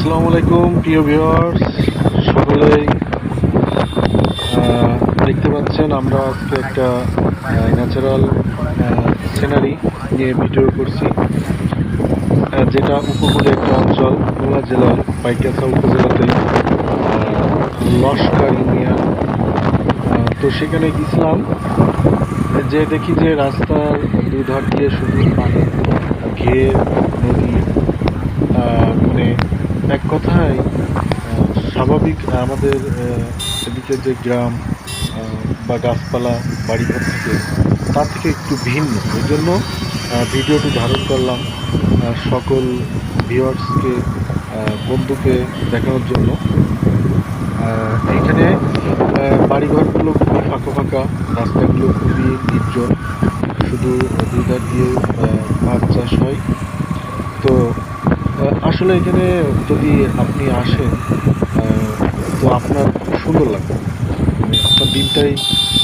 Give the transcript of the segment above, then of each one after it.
আসসালামু আলাইকুম, প্রিয় ভিউয়ার্স। সকলেই দেখতে পাচ্ছেন আমরা আজকে একটা ন্যাচারাল সিনারি নিয়ে ভিডিও করছি। যেটা উপকূলে একটা অঞ্চল, খুলনা জেলার পাইকাসা উপজেলাতে লস্কর ইউনিয়ন। তো সেখানে গেছিলাম। যে দেখি যে রাস্তার দুধার দিয়ে শুধু পানি, ঘের, নদী মানে এক কথায় স্বাভাবিক আমাদের এদিকে যে গ্রাম বা গাছপালা, বাড়িঘর থাকে, তার থেকে একটু ভিন্ন। এই জন্য ভিডিওটি ধারণ করলাম সকল ভিউয়ার্সকে বন্ধুকে দেখানোর জন্য। এখানে বাড়িঘরগুলো খুবই ফাঁকা ফাঁকা, রাস্তাগুলো খুবই নির্জন। শুধু দুই ধার দিয়ে মাছ চাষ হয়। তো আসলে এখানে যদি আপনি আসেন তো আপনার খুব সুন্দর লাগবে। মানে আপনার দিনটাই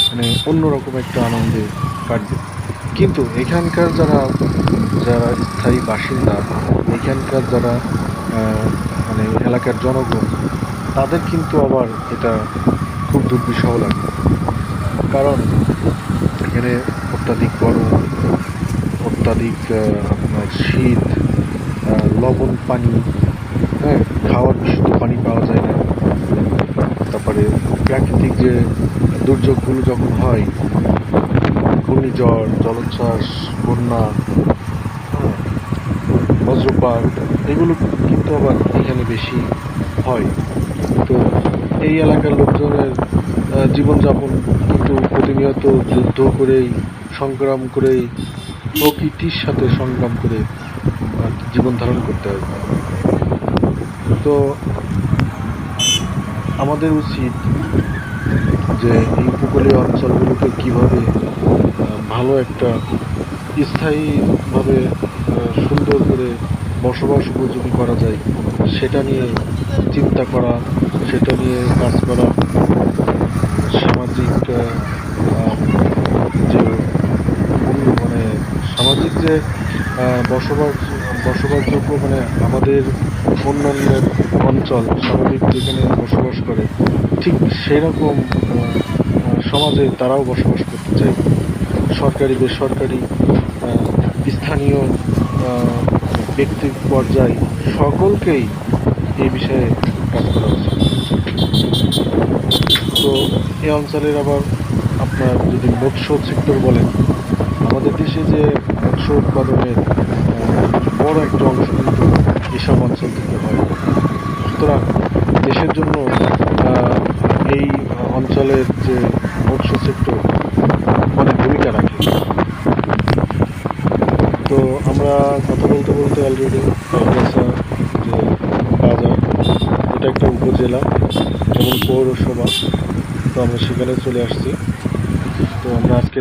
মানে অন্যরকম একটা আনন্দে কাটবে। কিন্তু এখানকার যারা যারা স্থায়ী বাসিন্দা, এখানকার যারা মানে এলাকার জনগণ, তাদের কিন্তু আবার এটা খুব দুর্বিষহ লাগবে। কারণ এখানে অত্যাধিক গরম, অত্যাধিক আপনার শীত লবণ পানি হ্যাঁ খাওয়ার বিশুদ্ধ পানি পাওয়া যায় না। তারপরে প্রাকৃতিক যে দুর্যোগগুলো যখন হয় ঘূর্ণিঝড় জলোচ্ছ্বাস বন্যা হ্যাঁ, বজ্রপাত এগুলো কিন্তু আবার এখানে বেশি হয়। তো এই এলাকার লোকজনের জীবনযাপন কিন্তু প্রতিনিয়ত যুদ্ধ করেই সংগ্রাম করেই প্রকৃতির সাথে সংগ্রাম করে জীবন ধারণ করতে হয় তো আমাদের উচিত যে এই উপকূলীয় অঞ্চলগুলোকে কীভাবে ভালো একটা স্থায়ীভাবে সুন্দর করে বসবাস উপযোগী করা যায়, সেটা নিয়ে চিন্তা করা, সেটা নিয়ে কাজ করা, সামাজিক যে মানে সামাজিক যে বসবাস, বসবাসযোগ্য মানে আমাদের অন্যান্য অঞ্চল, স্বাভাবিক যেখানে বসবাস করে, ঠিক সেরকম সমাজে তারাও বসবাস করতে চায় সরকারি, বেসরকারি স্থানীয় ব্যক্তি পর্যায়, সকলকেই এই বিষয়ে কাজ করা উচিত তো এই অঞ্চলের আবার আপনার যদি মৎস্য সেক্টর বলেন আমাদের দেশে যে মৎস্য উৎপাদনের বড় একটা অংশ কিন্তু এসব অঞ্চল থেকে হয়। সুতরাং দেশের জন্য এই অঞ্চলের যে মৎস্য সেক্টর অনেক ভূমিকা রাখে। তো আমরা কথা বলতে বলতে অলরেডি যে বাজার, এটা একটা উপজেলা এবং পৌরসভা। তো আমরা সেখানে চলে আসছি। তো আমরা আজকে